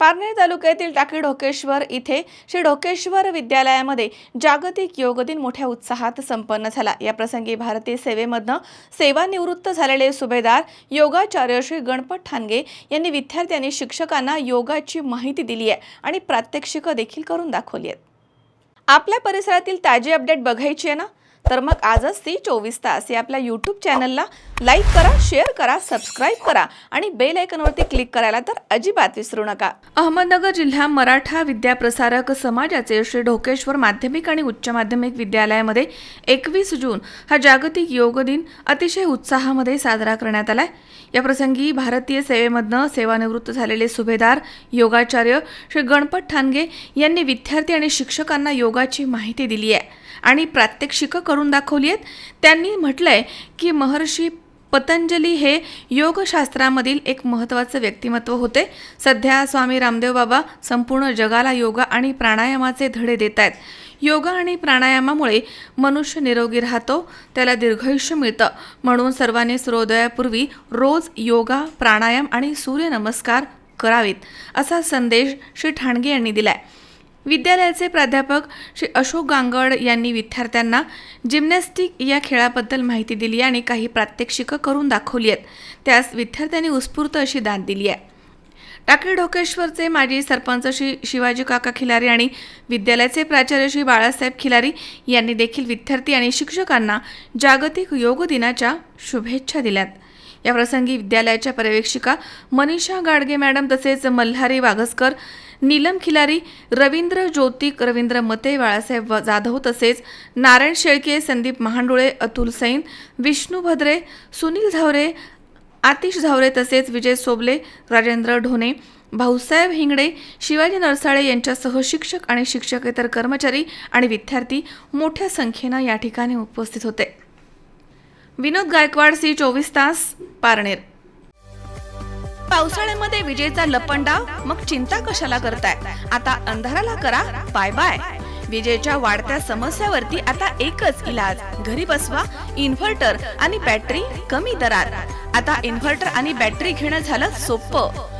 पारनेर तालुक्यातील टाकी ढोकेश्वर इथे श्री ढोकेश्वर विद्यालयामध्ये जागतिक योग दिन मोठ्या उत्साहात संपन्न झाला. या प्रसंगी भारतीय सेवेमधनं सेवानिवृत्त झालेले सुभेदार योगाचार्य श्री गणपत ठाणगे यांनी विद्यार्थ्यांनी शिक्षकांना योगाची माहिती दिली आहे आणि प्रात्यक्षिकं देखील करून दाखवली आहेत. आपल्या परिसरातील ताजी अपडेट बघायची आहे ना? तर मग आजच ती चोवीस तास या आपल्या यूट्यूब चॅनलला लाईक करा शेअर करा सबस्क्राईब करा आणि बेल आयकनवरती क्लिक करायला तर अजिबात विसरू नका. अहमदनगर जिल्हा मराठा विद्याप्रसारक समाजाचे श्री ढोकेश्वर माध्यमिक आणि उच्च माध्यमिक विद्यालयामध्ये एकवीस जून हा जागतिक योग दिन अतिशय उत्साहामध्ये साजरा करण्यात आला या प्रसंगी भारतीय सेवेमधनं सेवानिवृत्त झालेले सुभेदार योगाचार्य श्री गणपत ठाणगे यांनी विद्यार्थी आणि शिक्षकांना योगाची माहिती दिली आहे आणि प्रात्यक्षिकं करून दाखवली आहेत. त्यांनी म्हटलंय की महर्षी पतंजली हे योगशास्त्रामधील एक महत्त्वाचं व्यक्तिमत्व होते. सध्या स्वामी रामदेव बाबा संपूर्ण जगाला योगा आणि प्राणायामाचे धडे देत आहेत योगा आणि प्राणायामामुळे मनुष्य निरोगी राहतो त्याला दीर्घायुष्य मिळतं. म्हणून सर्वांनी सूर्योदयापूर्वी रोज योगा प्राणायाम आणि सूर्यनमस्कार करावेत असा संदेश श्री ठाणगे यांनी दिला आहे विद्यालयाचे प्राध्यापक श्री अशोक गांगड यांनी विद्यार्थ्यांना जिम्नॅस्टिक या खेळाबद्दल माहिती दिली आणि काही प्रात्यक्षिकं करून दाखवली आहेत. त्यास विद्यार्थ्यांनी उत्स्फूर्त अशी दाद दिली आहे. टाकळी ढोकेश्वरचे माजी सरपंच श्री शिवाजी काका खिलारी आणि विद्यालयाचे प्राचार्य श्री बाळासाहेब खिलारी यांनी देखील विद्यार्थी आणि शिक्षकांना जागतिक योग दिनाच्या शुभेच्छा दिल्यात. या प्रसंगी विद्यालयाच्या पर्यवेक्षिका मनीषा गाडगे मॅडम तसेच मल्हारी वाघसकर नीलम खिलारी रवींद्र ज्योतिक रवींद्र मते बाळासाहेब जाधव तसेच नारायण शेळके संदीप महांडुळे अतुल सैन विष्णू भद्रे सुनील झावरे आतिश झावरे तसेच विजय सोबले राजेंद्र ढोणे भाऊसाहेब हिंगडे शिवाजी नरसाळे यांच्यासह शिक्षक आणि शिक्षकेतर कर्मचारी आणि विद्यार्थी मोठ्या संख्येनं या ठिकाणी उपस्थित होते. विनोद गायकवाड सी चोवीस तास पारनेर. पावसाळ्यामध्ये विजेचा लपंडाव? मग चिंता कशाला करताय? आता अंधाराला करा बाय बाय. विजेच्या वाढत्या समस्यावरती आता एकच इलाज. घरी बसवा इन्व्हर्टर आणि बॅटरी कमी दरात. आता इन्व्हर्टर आणि बॅटरी घेणं झालं सोपं